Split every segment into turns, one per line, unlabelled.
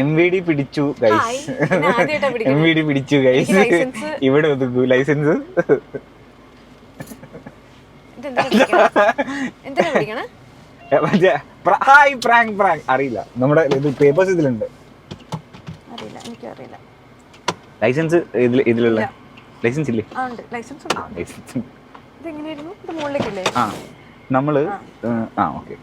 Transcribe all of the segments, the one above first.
M V D പിടിച്ചു guys M. V D പിടിച്ചു guys ഇവിടെ ഒതുക്കൂ ലൈസൻസ് ഹായ് പ്രാങ്ക് പ്രാങ്ക്. അറിയില്ല. നമ്മുടെ ഇത് പേപ്പേഴ്സ് ഇതിലുണ്ട്. ലൈസൻസ് ഇതിൽ ഇതിലുള്ള. ലൈസൻസ് ഇല്ലേ?
ലൈസൻസ് നമ്മൾ
ആ. ഓക്കെ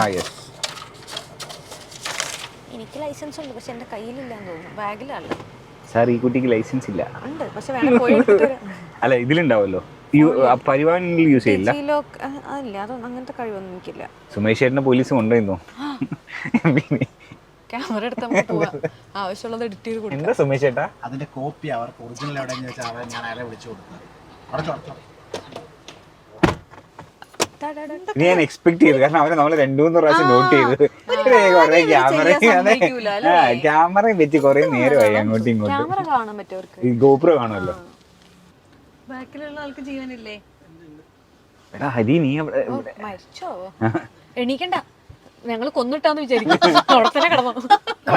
ആ യെസ്
എനിക്ക് ലൈസൻസ് ഉണ്ട് പക്ഷെ എന്റെ കയ്യിലില്ലാന്ന് തോന്നുന്നു. ബാഗിലല്ല.
സാർ ഈ കുട്ടിക്ക് ലൈസൻസ് ഇല്ല.
ഉണ്ട് പക്ഷെ വേണം പോയി എടുത്തിട്ട് വരാം.
അല്ല ഇതിലുണ്ടാവല്ലോ. പരിവാഹനിൽ യൂസ് ചെയ്യില്ല?
അതൊന്നും അങ്ങനത്തെ കഴിവൊന്നും എനിക്കില്ല.
സുമേഷ് ചേട്ടനെ പോലീസ്
ക്യാമറ എടുത്ത് നമുക്ക് പോവാം. ആവശ്യമുള്ളത് എഡിറ്റ് ചെയ്ത് കൊടുക്കാം.
എന്താ സുമേഷ് ചേട്ടാ
അതിന്റെ കോപ്പി അവർക്ക് ഒറിജിനൽ എവിടെയെന്ന് വെച്ചാൽ അവരെ ഞാൻ അയാളെ വിളിച്ചു കൊടുത്തത്.
ഇത് ഞാൻ എക്സ്പെക്ട് ചെയ്തു. കാരണം അവരെ നമ്മൾ രണ്ടു മൂന്ന് പ്രാവശ്യം നോട്ട് ചെയ്തു. കുറെ ക്യാമറ? ക്യാമറയും വെച്ച് കുറെ നേരമായി അങ്ങോട്ടും ഇങ്ങോട്ടും.
ക്യാമറ കാണാൻ പറ്റുമവർക്ക്
ഈ ഗോപ്രോ കാണുമല്ലോ.
ബാക്കിലുള്ള ആൾക്ക് ജീവനില്ലേ?
എടാ ഹരി നീ
മരിച്ചോ? എണീക്കണ്ട. കൊന്നിട്ടാന്ന് വിചാരിക്കും. അവിടെ തന്നെ കിടന്നു.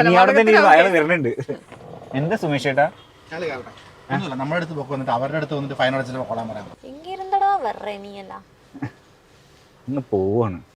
നീ അവിടെ തന്നെ ഇരുന്നു, അയാൾ വരുന്നുണ്ട്. എന്താ സുമേഷ് ചേട്ടാ
ഒന്നുമില്ല നമ്മുടെ അടുത്ത് പോക്ക് വന്നിട്ട് അവരുടെ അടുത്ത് വന്നിട്ട് ഫൈൻ അടച്ചിട്ട് കൊള്ളാൻ പറയാം.
എങ്കിരുന്നടാ വെറേ നീയല്ല.
ഒന്ന് പോവാണ്.